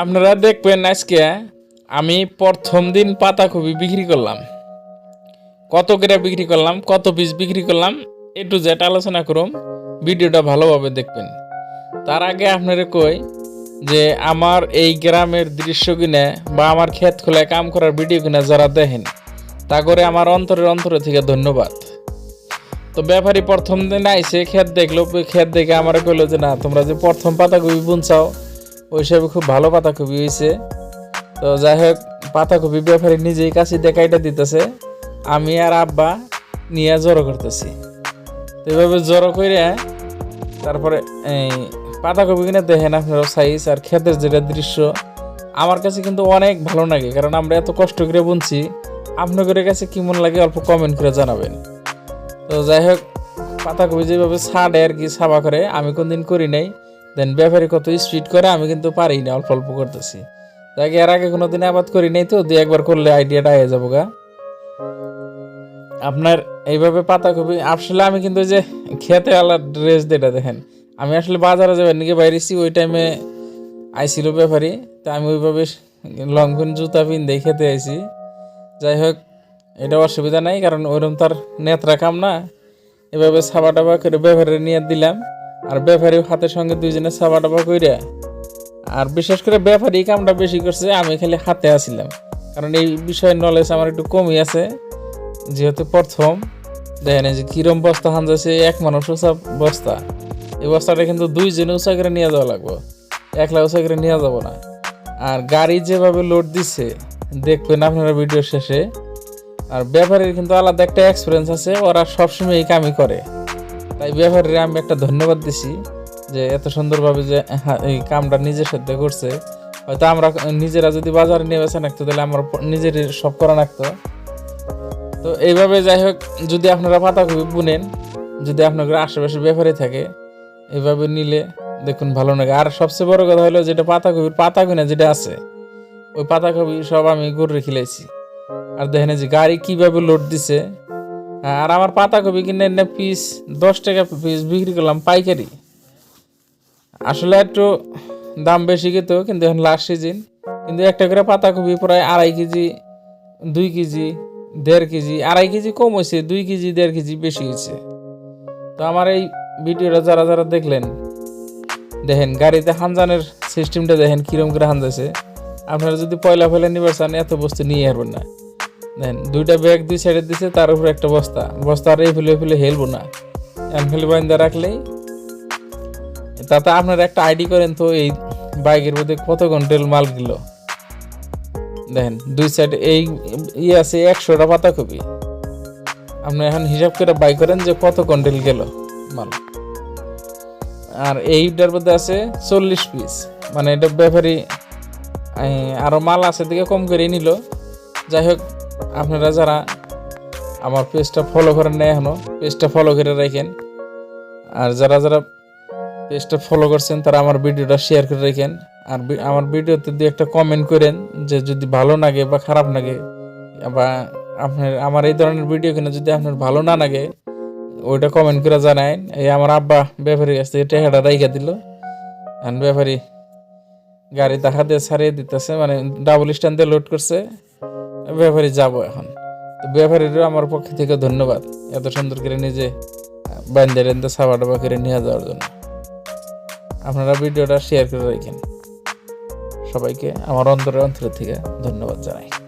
আপনারা দেখবেন আজকে আমি প্রথম দিন পাতাকপি বিক্রি করলাম। কত করে বিক্রি করলাম, কত পিস বিক্রি করলাম, এ টু জেড আলোচনা করুম ভিডিওটা ভালোভাবে দেখবেন। তার আগে আপনারা কই যে আমার এই গ্রামের দৃশ্য কিনে বা আমার ক্ষেত খোলায় কাম করার ভিডিও কিনে যারা দেখেন, তা করে আমার অন্তরের অন্তরে থেকে ধন্যবাদ। তো ব্যাপারী প্রথম দিন আইসে, ক্ষেত দেখল, ক্ষেত দেখে আমার কইলো যে, না, তোমরা যে প্রথম পাতাকপি বুনছাও ওই হিসাবে খুব ভালো পাতাকপি হয়েছে তো যাই হোক পাতাকপি ব্যাপারী নিজেই কাছে দেখাইটা দিতেছে। আমি আর আব্বা নিয়ে জড়ো করতেছি। তো এভাবে জড়ো করে তারপরে এই পাতাকপি কিনে দেখেন আপনারা সাইজ আর ক্ষেতের যেটা দৃশ্য। আমার কাছে কিন্তু অনেক ভালো লাগে, কারণ আমরা এত কষ্ট করে বুনছি। আপনাদের কাছে কেমন লাগে অল্প কমেন্ট করে জানাবেন। তো যাই হোক পাতাকপি যেভাবে ছাড়ে আর কি সাবা করে, আমি কোনদিন করি নাই। দেন ব্যাপারী কত স্পিড করে আমি কিন্তু পারি না অল্প অল্প করতেছি। যাই এর আগে কোনো দিন আবাদ করি নাই তো দু একবার করলে আইডিয়াটা হয়ে যাব গা। আপনার এইভাবে পাতাকপি আসলে আমি কিন্তু যে খেতে আলাদা ড্রেস যেটা দেখেন। আমি আসলে বাজারে যাবেন নাকি বাইরেছি ওই টাইমে আইছিল ব্যাপারী, তা আমি ওইভাবে লং প্যান্ট জুতা পিন দিয়ে খেতে আইছি। যাই হোক, এটা অসুবিধা নাই, কারণ ওইরকম তার নেত্রা কাম না। এভাবে সাবা টাবা করে ব্যাপারে নিয়ে দিলাম। আর ব্যাপারী হাতের সঙ্গে দুইজনে সাবা টাবা কইরা, আর বিশেষ করে ব্যাপারী কামটা বেশি করছে, আমি খালি হাতে আসিলাম কারণ এই বিষয়ে নলেজ আমার একটু কমই আছে, যেহেতু প্রথম। দেখেন যে কিরম বস্তা হান যাচ্ছে এক মানুষ উঁচা বস্তা। এই বস্তাটা কিন্তু দুইজনে উঁচা করে নিয়ে যাওয়া লাগবো। একলা উঁচা করে নিয়ে যাব না। আর গাড়ি যেভাবে লোড দিচ্ছে দেখবেন আপনারা ভিডিও শেষে। আর ব্যাপারীর কিন্তু আলাদা একটা এক্সপিরিয়েন্স আছে, ওরা সবসময় এই কামই করে। তাই ব্যাপারীর আমি একটা ধন্যবাদ দিছি যে এত সুন্দরভাবে যে হ্যাঁ, এই কামটা নিজের সাথে করছে। হয়তো আমরা নিজেরা যদি বাজারে নিয়ে বেছে রাখতো তাহলে আমরা নিজের সব করা রাখতো তো এইভাবে যাই হোক যদি আপনারা পাতাকপি বুনেন যদি আপনাদের আশেপাশে ব্যাপারে থাকে এইভাবে নিলে দেখুন ভালো লাগে। আর সবচেয়ে বড় কথা হলো যেটা পাতাকপির পাতা কিনা যেটা আছে ওই পাতাকপি সব আমি গরু খিলাইছি। আর দেখেন যে গাড়ি কীভাবে লোড দিছে আর আমার পাতাকপি কিনে এনে পিস দশ টাকা পিস বিক্রি করলাম পাইকারি। আসলে একটু দাম বেশি গেত কিন্তু এখন লাস্ট সিজন কিন্তু একটা করে পাতাকপি প্রায় আড়াই কেজি, দুই কেজি, দেড় কেজি, আড়াই কেজি কম হয়েছে, দুই কেজি, দেড় কেজি বেশি হয়েছে। তো আমার এই ভিডিওটা যারা যারা দেখলেন, দেখেন গাড়িতে হানজানের সিস্টেমটা দেখেন কিরম করে হানজাছে। আপনারা যদি পয়লা পয়লা নিবার চান, এত বস্তু নিয়ে আসবেন না। দেখেন দুইটা ব্যাগ দুই সাইডে দিছে, তার উপরে একটা বস্তা। বস্তা আর এই ফেলে ফেলে হেলবো না। এম ফেলে বাইন্দা রাখলেই তাতে আপনারা একটা আইডি করেন তো এই বাইকের মধ্যে কত ঘন্টেল মাল গেল। দেখেন, দুই সাইডে এই ইয়ে আছে একশোটা পাতাকপি। আপনি এখন হিসাব করে বাই করেন যে কত কন্টেল গেল মাল। আর এইটার মধ্যে আছে চল্লিশ পিস মানে এটা ব্যাপারী আরও মাল আছে দিকে কম করে নিল। যাই হোক আপনারা যারা আমার পেজটা ফলো করেন না এখনও পেজটা ফলো করে রাখেন। আর যারা যারা পেজটা ফলো করছেন, তারা আমার ভিডিওটা শেয়ার করে রাখেন। আর আমার ভিডিওতে দিয়ে একটা কমেন্ট করেন যে যদি ভালো লাগে বা খারাপ লাগে, বা আপনার, আমার এই ধরনের ভিডিও কিনা যদি আপনার ভালো না লাগে, ওইটা কমেন্ট করে জানায় এই আমার আব্বা ব্যাপারীর কাছ থেকে টেহাটা রাইখা দিল। আর ব্যাপারী গাড়ি দেখা দিয়ে ছাড়িয়ে দিতেছে মানে ডাবল স্ট্যান্ড লোড করছে। ব্যাপারী যাব এখন। তো ব্যাপারীরও আমার পক্ষ থেকে ধন্যবাদ এত সুন্দর করে নিজে বান্ধে রেন্দে সাবা ডাবা করে নিয়ে যাওয়ার জন্য। আপনারা ভিডিওটা শেয়ার করে রাখেন। সবাইকে আমার অন্তরের অন্তর থেকে ধন্যবাদ জানাই।